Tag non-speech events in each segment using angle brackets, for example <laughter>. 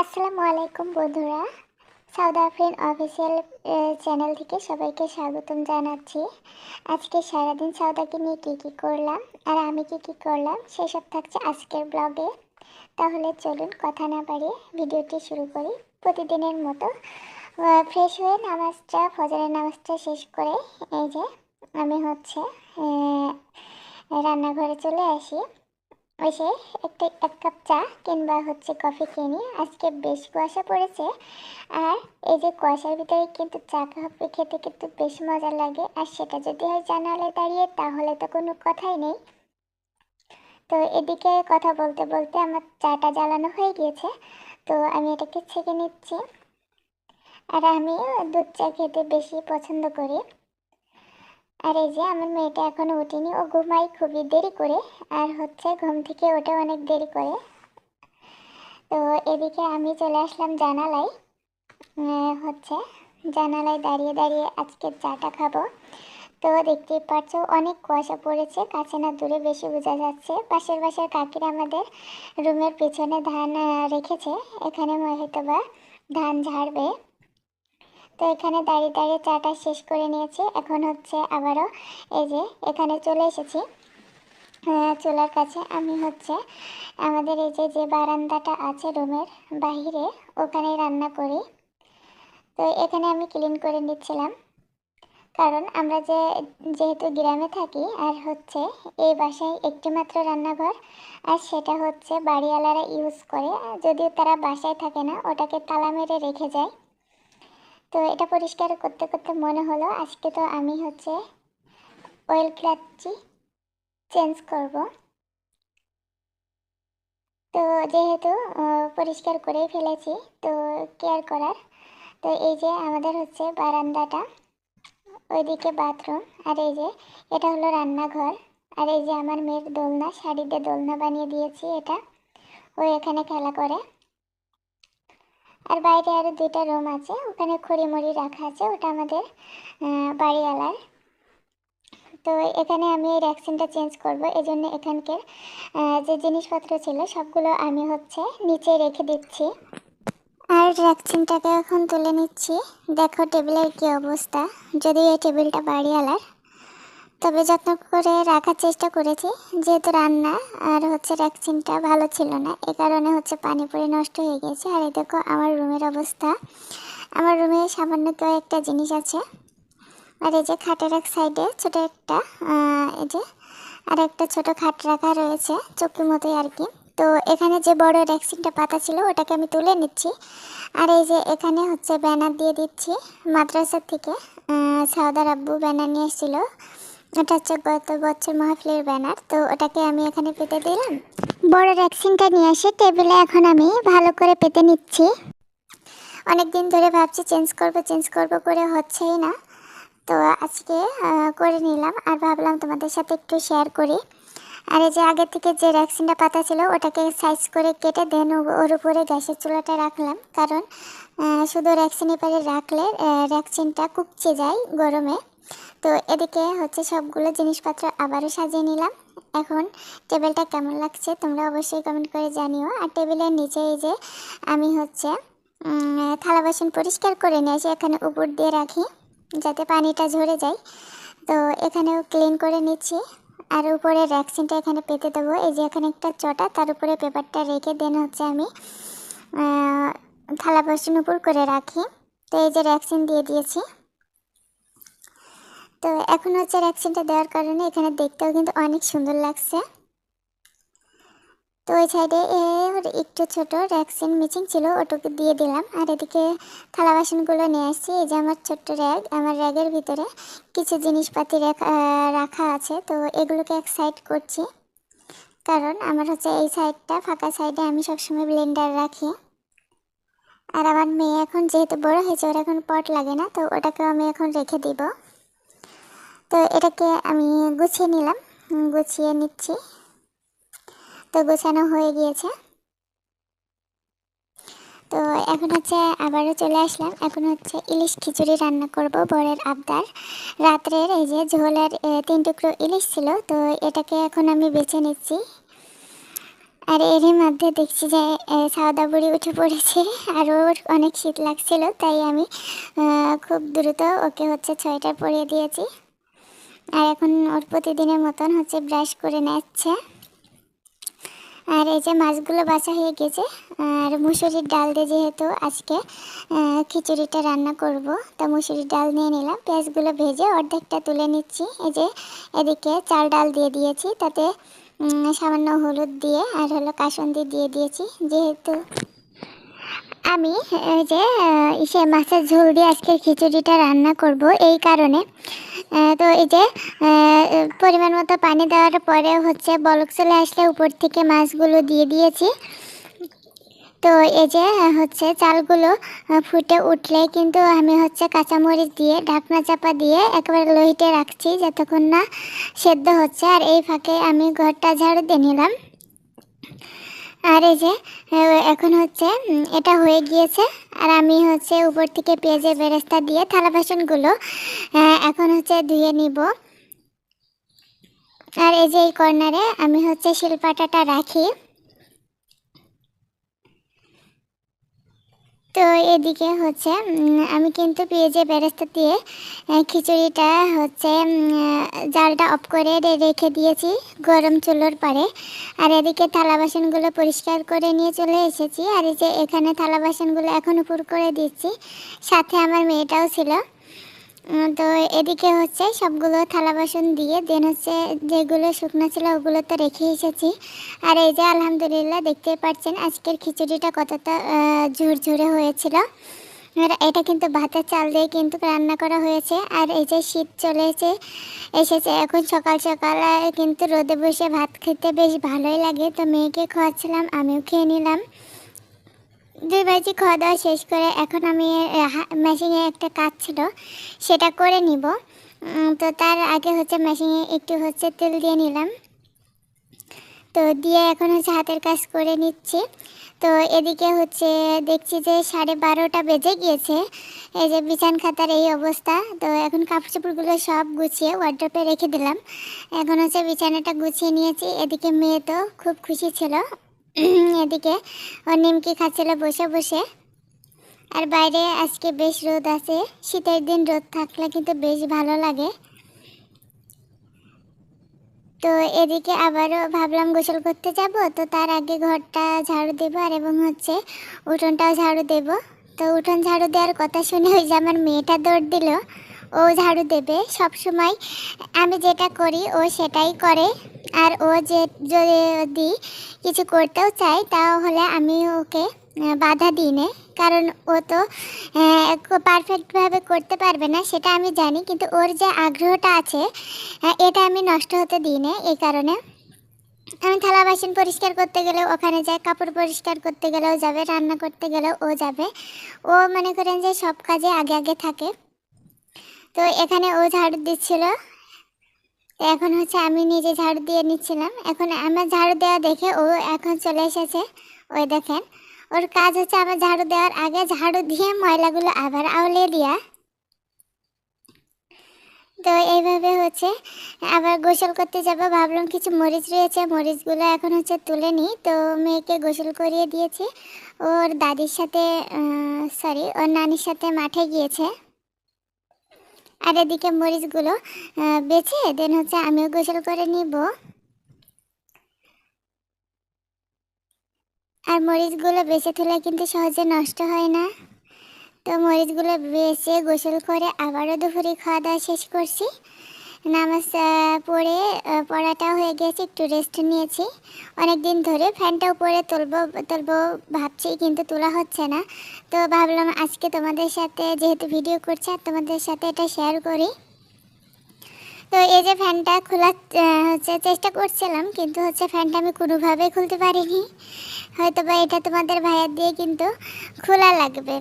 আসসালামু আলাইকুম বন্ধুরা। সাউথ আফ্রিন অফিসিয়াল চ্যানেল থেকে সবাইকে স্বাগতম জানাচ্ছি। আজকে সারাদিন সাউদাকে নিয়ে কী কী করলাম আর আমি কী কী করলাম সেসব থাকছে আজকের ব্লগে। তাহলে চলুন কথা না বাড়িয়ে ভিডিওটি শুরু করি। প্রতিদিনের মতো ফ্রেশ হয়ে নামাজটা, ফজরের নামাজটা শেষ করে এই যে আমি হচ্ছে রান্নাঘরে চলে আসি। এসে একটা, এক কাপ চা কিংবা হচ্ছে কফি নিই আজকে বেশ কুয়াশা পড়েছে। আর এই যে কুয়াশার ভিতরে কিন্তু চা কফি খেতে কিন্তু বেশ মজা লাগে। আর সেটা যদি হয় জানালে দাঁড়িয়ে, তাহলে তো কোনো কথাই নেই। তো এদিকে কথা বলতে বলতে আমার চাটা জ্বালানো হয়ে গিয়েছে। তো আমি এটাকে ছেঁকে নিচ্ছি। আর আমি দুধ চা খেতে বেশি পছন্দ করি। আর এই যে আমার মেয়েটা এখনও ওঠেনি ও ঘুমাই খুবই দেরি করে, আর হচ্ছে ঘুম থেকে ওঠে অনেক দেরি করে। তো এদিকে আমি চলে আসলাম জানালায়। হচ্ছে জানালায় দাঁড়িয়ে দাঁড়িয়ে আজকে চাটা খাব। তো দেখতেই পাচ্ছ, অনেক কুয়াশা পড়েছে, কাছে না দূরে বেশি বোঝা যাচ্ছে। পাশের বাসার কাকিরা আমাদের রুমের পেছনে ধান রেখেছে, এখানে হয়তো বা ধান ঝাড়বে। তো এখানে দাঁড়িয়ে দাঁড়িয়ে চাটা শেষ করে নিয়েছি। এখন হচ্ছে আবারও এই যে এখানে চলে এসেছি। আহ, চুলার কাছে আমি হচ্ছে আমাদের এই যে যে বারান্দাটা আছে রুমের বাহিরে ওখানে রান্না করি। তো এখানে আমি ক্লিন করে নিচ্ছিলাম। কারণ আমরা যে যেহেতু গ্রামে থাকি আর হচ্ছে এই বাসায় একটি মাত্র রান্নাঘর আর সেটা হচ্ছে বাড়িওয়ালারা ইউজ করে যদিও তারা বাসায় থাকে না ওটাকে তালা মেরে রেখে যায়। তো এটা পরিষ্কার করতে করতে মনে হলো, আজকে তো আমি হচ্ছে অয়েল ক্লাচি চেঞ্জ করব। তো যেহেতু পরিষ্কার করেই ফেলেছি, তো কেয়ার করার। তো এই যে আমাদের হচ্ছে বারান্দাটা, ওইদিকে বাথরুম আর এই যে এটা হলো রান্নাঘর। আর এই যে আমার মেয়ের দোলনা শাড়ি দিয়ে দোলনা বানিয়ে দিয়েছি এটা। ও এখানে খেলা করে। আর বাইরে আরও দুইটা রুম আছে, ওখানে খড়িমড়ি রাখা আছে, ওটা আমাদের বাড়িওয়ালার। তো এখানে আমি এই ভ্যাকসিনটা চেঞ্জ করব এই জন্য এখানকার যে জিনিসপত্র ছিল সবগুলো আমি হচ্ছে নিচে রেখে দিচ্ছি। আর ভ্যাকসিনটাকে এখন তুলে নিচ্ছি। দেখো টেবিলের কী অবস্থা। যদিও এই টেবিলটা বাড়িওয়ালার তবে যত্ন করে রাখার চেষ্টা করেছি। যেহেতু রান্না আর হচ্ছে ভ্যাকসিনটা ভালো ছিল না, এ কারণে হচ্ছে পানি নষ্ট হয়ে গেছে। আর এই দেখো আমার রুমের অবস্থা। আমার রুমে সামান্য কয়েকটা জিনিস আছে। আর এই যে খাটের এক সাইডে ছোট একটা এই যে আর একটা ছোট খাট রাখা রয়েছে চৌকি মতোই আর কি। তো এখানে যে বড় ভ্যাকসিনটা পাতা ছিল, ওটাকে আমি তুলে নিচ্ছি। আর এই যে এখানে হচ্ছে ব্যানার দিয়ে দিচ্ছি। মাদ্রাসার থেকে সাউদার আব্বু ব্যানার নিয়ে এসেছিল। এটা হচ্ছে গত বছর মাহফিলের ব্যানার, তো ওটাকে আমি এখানে পেতে দিলাম। বড় ভ্যাকসিনটা নিয়ে এসে টেবিলে এখন আমি ভালো করে পেতে নিচ্ছি। অনেক দিন ধরে ভাবছি চেঞ্জ করব চেঞ্জ করব করে হচ্ছেই না। তো আজকে করে নিলাম আর ভাবলাম তোমাদের সাথে একটু শেয়ার করি। আর এই যে আগে থেকে যে ভ্যাকসিনটা পাতা ছিল, ওটাকে সাইজ করে কেটে দেন ওর উপরে গ্যাসের চুলাটা রাখলাম। কারণ শুধু ভ্যাকসিন এপারে রাখলে ভ্যাকসিনটা কুকচে যায় গরমে। তো এদিকে হচ্ছে সবগুলো জিনিসপত্র আবারও সাজিয়ে নিলাম। এখন টেবিলটা কেমন লাগছে তোমরা অবশ্যই কমেন্ট করে জানিও। আর টেবিলের নিচে এই যে আমি হচ্ছে থালা বাসন পরিষ্কার করে নিয়ে এসে এখানে উপর দিয়ে রাখি যাতে পানিটা ঝরে যায়। তো এখানেও ক্লিন করে নিচ্ছি। আর উপরে ভ্যাকসিনটা এখানে পেতে দেবো। এই যে এখানে একটা চটা, তার উপরে পেপারটা রেখে দেন হচ্ছে আমি থালা বাসন উপর করে রাখি। তো এই যে ভ্যাকসিন দিয়ে দিয়েছি। তো এখন হচ্ছে ভ্যাকসিনটা দেওয়ার কারণে এখানে দেখতেও কিন্তু অনেক সুন্দর লাগছে। তো ওই সাইডে একটু ছোট ভ্যাকসিন মিচিং ছিল, ওটুকু দিয়ে দিলাম। আর এদিকে থালা বাসনগুলো নিয়ে আসছি, এই যে আমার ছোট্ট র্যাগ আমার র্যাগের ভিতরে কিছু জিনিসপাতি রাখা আছে। তো এগুলোকে এক সাইড করছি। কারণ আমার হচ্ছে এই সাইডটা ফাঁকা সাইডে আমি সবসময় ব্লেন্ডার রাখি। আর আমার মেয়ে এখন যেহেতু বড় হয়েছে, ওর এখন পট লাগে না, তো ওটাকেও আমি এখন রেখে দিব। তো এটাকে আমি গুছিয়ে নিলাম গুছিয়ে নিচ্ছি। তো গোছানো হয়ে গিয়েছে। তো এখন হচ্ছে আবারও চলে আসলাম। এখন হচ্ছে ইলিশ খিচুড়ি রান্না করব বরের আবদার। রাত্রের এই যে ঝোলের তিন টুকরো ইলিশ ছিল, তো এটাকে এখন আমি বেছে নিচ্ছি। আর এরই মধ্যে দেখছি যে সাদা বুড়ি উঠে পড়েছে, আর ওর অনেক শীত লাগছিল, তাই আমি খুব দ্রুত ওকে হচ্ছে সোয়েটার পরিয়ে দিয়েছি। আর এখন ওর প্রতিদিনের মতন হচ্ছে ব্রাশ করে নিচ্ছে। আর এই যে মাছগুলো বাছা হয়ে গেছে, আর মুসুরির ডাল দিয়ে যেহেতু আজকে খিচুড়িটা রান্না করব, তা মুসুরির ডাল নিয়ে নিলাম। পেঁয়াজগুলো ভেজে অর্ধেকটা তুলে নিচ্ছি। এই যে এদিকে চাল ডাল দিয়ে দিয়েছি, তাতে সামান্য হলুদ দিয়ে আর হলো কাসন্দি দিয়ে দিয়েছি। যেহেতু আমি যে ইসে মাছের ঝোল দিয়ে আজকে খিচুড়িটা রান্না করব, এই কারণে তো এই যে পরিমাণ মতো পানি দেওয়ার পরে হচ্ছে বলক চলে আসলে উপর থেকে মাছগুলো দিয়ে দিয়েছি। তো এই যে হচ্ছে চালগুলো ফুটে উঠলে কিন্তু আমি হচ্ছে কাঁচামরিচ দিয়ে, ঢাকনা চাপা দিয়ে একেবারে লোহিতে রাখছি যতক্ষণ না সেদ্ধ হচ্ছে। আর এই ফাঁকে আমি ঘরটা ঝাড়ু দিয়ে নিলাম। আর এই যে এখন হচ্ছে এটা হয়ে গিয়েছে। আর আমি হচ্ছে উপর থেকে পেঁয়াজের বেরেস্তা দিয়ে থালা বাসনগুলো এখন হচ্ছে ধুয়ে নিব। আর এই যে এই কর্নারে আমি হচ্ছে শিলপাটাটা রাখি। তো এদিকে হচ্ছে আমি কিন্তু পেঁয়াজের বেরেস্তা দিয়ে খিচুড়িটা হচ্ছে জালটা অফ করে রেখে দিয়েছি গরম চুলোর পরে। আর এদিকে থালা বাসনগুলো পরিষ্কার করে নিয়ে চলে এসেছি। আর এই যে এখানে থালা বাসনগুলো এখন উপর করে দিচ্ছি, সাথে আমার মেয়েটাও ছিল। তো এদিকে হচ্ছে সবগুলো থালা বাসন দিয়ে দেন হচ্ছে যেগুলো শুকনো ছিল ওগুলো তো রেখে এসেছি। আর এই যে আলহামদুলিল্লাহ দেখতে পাচ্ছেন আজকের খিচুড়িটা কতটা ঝুরঝুরে হয়েছিল। এটা কিন্তু ভাতের চাল দিয়ে কিন্তু রান্না করা হয়েছে। আর এই যে শীত চলে এসে, এসেছে। এখন সকাল সকাল কিন্তু রোদে বসে ভাত খেতে বেশ ভালোই লাগে। তো মেয়েকে খাওয়াচ্ছিলাম, আমিও খেয়ে নিলাম। দুই বাজি খাওয়া দাওয়া শেষ করে এখন আমি মেশিনে একটা কাজ ছিল, সেটা করে নিব। তো তার আগে হচ্ছে মেশিনে একটু হচ্ছে তেল দিয়ে নিলাম। তো দিয়ে এখন হচ্ছে হাতের কাজ করে নিচ্ছি। তো এদিকে হচ্ছে দেখছি যে সাড়ে বারোটা বেজে গিয়েছে। এই যে বিছান খাতার এই অবস্থা। তো এখন কাপড় চোপড়গুলো সব গুছিয়ে ওয়ার্ড্রপে রেখে দিলাম। এখন হচ্ছে বিছানাটা গুছিয়ে নিয়েছি। এদিকে মেয়ে তো খুব খুশি ছিল। <clears throat> এদিকে ও নিমকি খাচ্ছিল বসে বসে। আর বাইরে আজকে বেশ রোদ আছে, শীতের দিন রোদ থাকলে কিন্তু বেশ ভালো লাগে। তো এদিকে আবারও ভাবলাম গোসল করতে যাব, তো তার আগে ঘরটা ঝাড়ু দেব আর এবং হচ্ছে উঠোনটাও ঝাড়ু দেব। তো উঠোন ঝাড়ু দেওয়ার কথা শুনে ওই যে আমার মেয়েটা দৌড় দিল। ও ঝাড়ু দেবে সব সময়। আমি যেটা করি, ও সেটাই করে। আর ও যে, যদি কিছু করতেও চায়, তাহলে আমি ওকে বাধা দিই না। কারণ ও তো পারফেক্টভাবে করতে পারবে না, সেটা আমি জানি। কিন্তু ওর যে আগ্রহটা আছে এটা আমি নষ্ট হতে দিই না এই কারণে। আমি থালা বাসন পরিষ্কার করতে গেলেও, ওখানে যায়, কাপড় পরিষ্কার করতে গেলেও যাবে, রান্না করতে গেলেও ও যাবে। ও মনে করেন যে সব কাজে আগে আগে থাকে। তো এখানে ও ঝাড়ু দিচ্ছিল। তো এখন হচ্ছে আমি নিজে ঝাড়ু দিয়ে নিচ্ছিলাম। এখন আমার ঝাড়ু দেওয়া দেখে ও এখন চলে এসেছে। ওই দেখেন, ওর কাজ হচ্ছে আমার ঝাড়ু দেওয়ার আগে ঝাড়ু দিয়ে ময়লাগুলো আবার আউলে দেওয়া তো এইভাবে হচ্ছে আবার গোসল করতে যাব। ভাবলাম কিছু মরিচ রয়েছে, মরিচগুলো এখন হচ্ছে তুলে নিই। তো মেয়েকে গোসল করিয়ে দিয়েছি। ওর দাদির সাথে সরি ওর নানির সাথে মাঠে গিয়েছে। আর এদিকে মরিচগুলো বেছে দেন হচ্ছে আমিও গোসল করে নিব। আর মরিচগুলো বেছে তুলে কিন্তু সহজে নষ্ট হয় না। তো মরিচগুলো বেছে গোসল করে আবারও দুপুরে খাওয়া দাওয়া শেষ করছি। নামাজ পড়ে আহ, পড়াটাও হয়ে গেছে একটু রেস্ট নিয়েছি। অনেক দিন ধরে ফ্যানটাও পরে তুলবো তুলবো ভাবছি কিন্তু তোলা হচ্ছে না। তো ভাবলাম আজকে তোমাদের সাথে যেহেতু ভিডিও করছি আর তোমাদের সাথে এটা শেয়ার করি। তো এই যে ফ্যানটা খোলার হচ্ছে চেষ্টা করছিলাম কিন্তু হচ্ছে ফ্যানটা আমি কোনোভাবেই খুলতে পারিনি। হয়তো বা এটা তোমাদের ভাইয়ার দিয়ে কিন্তু খোলা লাগবে।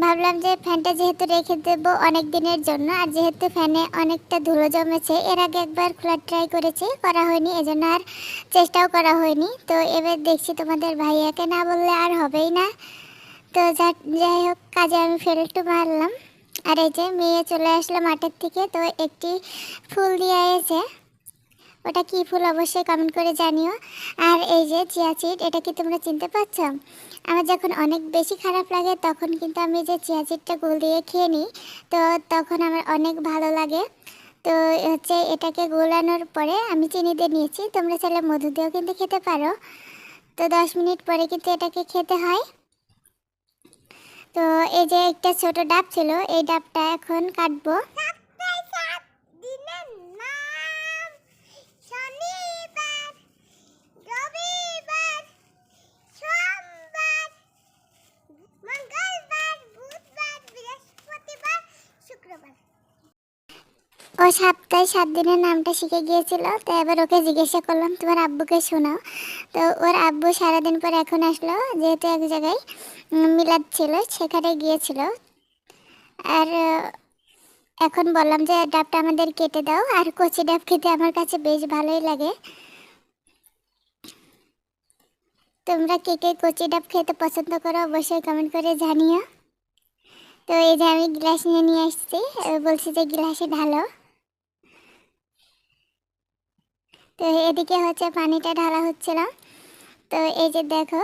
ভাবলাম যে ফ্যানটা যেহেতু রেখে দেবো অনেক দিনের জন্য, আর যেহেতু ফ্যানে অনেকটা ধুলো জমেছে, এর আগে একবার খোলার ট্রাই করেছি, করা হয়নি, এজন্য আর চেষ্টাও করা হয়নি। তো এবার দেখছি তোমাদের ভাইয়াকে না বললে আর হবেই না। তো যাই হোক, কাজে আমি ফেরতটু মারলাম আর এই যে মেয়ে চলে আসলো মাঠের থেকে তো একটি ফুল দিয়ে এসে ওটা কি ফুল অবশ্যই কমেন্ট করে জানিও। আর এই যে চিয়া সিড এটা কি তোমরা চিনতে পারছ? আমার যখন অনেক বেশি খারাপ লাগে, তখন কিন্তু আমি যে চিয়া সিডটা গুল দিয়ে খেয়ে নিই, তো তখন আমার অনেক ভালো লাগে। তো হচ্ছে এটাকে গোলানোর পরে আমি চিনি দিয়ে নিয়েছি, তোমরা চাইলে মধু দিয়েও কিন্তু খেতে পারো। তো দশ মিনিট পরে কিন্তু এটাকে খেতে হয়। তো এই যে একটা ছোট ডাব ছিল, এই ডাবটা এখন কাটবো। ও সপ্তাহে সাত দিনের নামটা শিখে গিয়েছিল, তো এবার ওকে জিজ্ঞাসা করলাম, তোমার আব্বুকে শোনাও? তো ওর আব্বু সারাদিন পর এখন আসলো, যেহেতু এক জায়গায় মিলাদ ছিল, সেখানে গিয়েছিল। আর এখন বললাম যে, ডাবটা আমাদের কেটে দাও, আর কচি ডাব খেতে আমার কাছে বেশ ভালোই লাগে। তোমরা কে কে কচি ডাব খেতে পছন্দ করো, অবশ্যই কমেন্ট করে জানিও। তো এই যে আমি গ্লাস নিয়ে নিয়ে আসছি বলছি যে গ্লাসে ঢালো। তো এদিকে হচ্ছে পানিটা ঢালা হচ্ছিল। তো এই যে দেখো,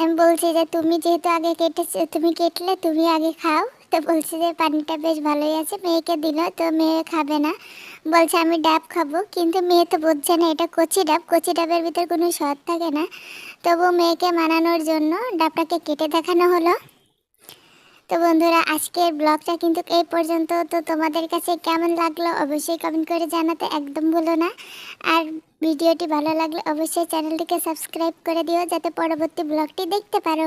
আমি বলছি যে তুমি যেহেতু আগে কেটেছো, তুমি কেটলে তুমি আগে খাও। তো বলছি যে পানিটা বেশ ভালোই আছে, মেয়েকে দিল, তো মেয়ে খাবে না। বলছে আমি ডাব খাব, কিন্তু মেয়ে তো বুঝছে না এটা কচি ডাব। কচি ডাবের ভিতর কোনো স্বাদ থাকে না। তবু মেয়েকে মানানোর জন্য ডাবটাকে কেটে দেখানো হলো। তো বন্ধুরা, আজকের ব্লগটা কিন্তু এই পর্যন্ত। তো তোমাদের কাছে কেমন লাগল অবশ্যই কমেন্ট করে জানাতে একদম বলো না। আর ভিডিওটি ভালো লাগলে অবশ্যই চ্যানেলটিকে সাবস্ক্রাইব করে দিও, যাতে পরবর্তী ব্লগটি দেখতে পারো।